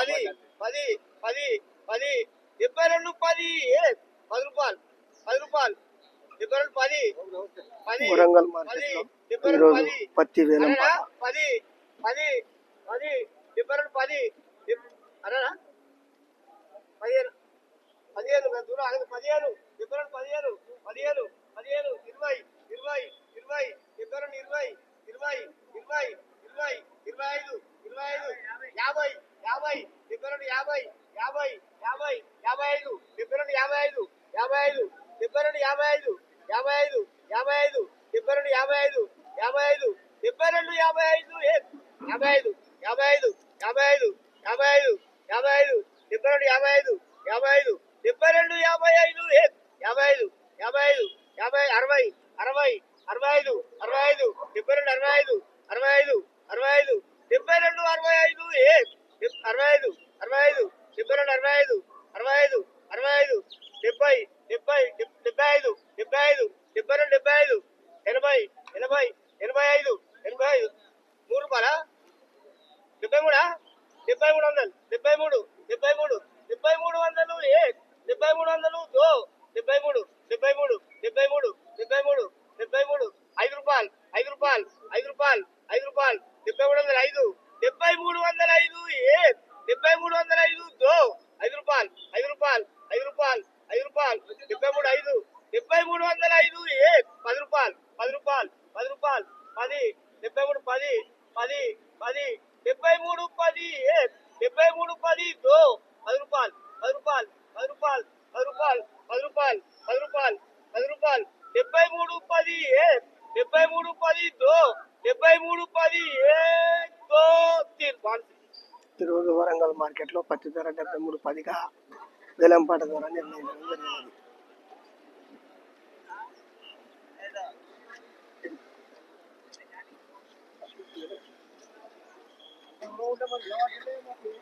పది పది. పది పది డెబ్బై రెండు పది. పది రూపాయలు. పది రూపాయలు. డెబ్బై రెండు పది. పది వరంగల్ పది. మార్కెట్లో ఈరోజు పత్తి వేలం పది పది పది. డెబ్బై రెండు పది. అరేనా పదిహేను. పదిహేను దూరం ఆగదు. పదిహేను డెబ్బై రెండు పదిహేను. పదిహేను పదిహేను ఇరవై ఇరవై ఇరవై. డెబ్బై రెండు ఇరవై ఇరవై ఇరవై ఇరవై ఇరవై ఐదు ఇరవై ఐదు యాభై. యాభై డెబ్బై రెండు యాభై యాభై యాభై యాభై ఐదు డెబ్బై రెండు యాభై ఐదు యాభై ఐదు డెబ్బై రెండు యాభై ఐదు యాభై ఐదు యాభై ఐదు డెబ్బై రెండు యాభై ఐదు యాభై ఐదు డెబ్బై రెండు యాభై ఐదు యాభై ఐదు యాభై ఐదు యాభై ఐదు యాభై ఐదు యాభై ఐదు డెబ్బై రెండు యాభై ఐదు యాభై ఐదు డెబ్బై రెండు యాభై ఐదు యాభై ఐదు యాభై ఐదు యాభై అరవై అరవై అరవై ఐదు అరవై ఐదు డెబ్బై రెండు అరవై ఐదు అరవై ఐదు అరవై ఐదు డెబ్బై రెండు అరవై ఐదు ఏ అరవై ఐదు అరవై ఐదు డెబ్బై రెండు అరవై ఐదు అరవై ఐదు అరవై ఐదు డెబ్బై డెబ్బై డెబ్బై ఐదు డెబ్బై ఐదు డెబ్బై రెండు డెబ్బై ఐదు ఎనభై ఎనభై ఎనభై ఐదు ఎనభై ఐదు. మూడు రూపాయలా? డెబ్బై మూడా? డెబ్బై మూడు వందలు డెబ్బై మూడు డెబ్బై మూడు డెబ్బై మూడు వందలు ఏ డెబ్బై మూడు వందలు దో డెబ్బై మూడు డెబ్బై మూడు డెబ్బై మూడు డెబ్బై మూడు డెబ్బై మూడు ఐదు రూపాయలు ఐదు రూపాయలు ఐదు రూపాయలు ఐదు రూపాయలు డెబ్బై మూడు వందల ఐదు డెబ్బై మూడు వందల ఐదు ఏ డెబ్బై మూడు వందల ఐదు దో ఐదు రూపాయలు ఐదు రూపాయలు ఐదు రూపాయలు ఐదు రూపాయలు డెబ్బై మూడు ఐదు డెబ్బై మూడు వందల ఐదు ఏ పది రూపాయలు పది రూపాయలు పది రూపాయలు పది డెబ్బై మూడు పది పది పది డెబ్బై మూడు పది డెబ్బై మూడు పది దో పది రూపాయలు పది రూపాయలు పది రూపాయలు పది రూపాయలు పది రూపాయలు పది రూపాయలు పది రూపాయలు డెబ్బై మూడు పది డెబ్బై మూడు పది దో డెబ్బై మూడు పది ఏ దో తీర్. వరంగల్ మార్కెట్లో పత్తి ధర డెబ్బై మూడు పదిగా వేలంపాట ధర నిర్ణయించడం జరిగింది. Thank you.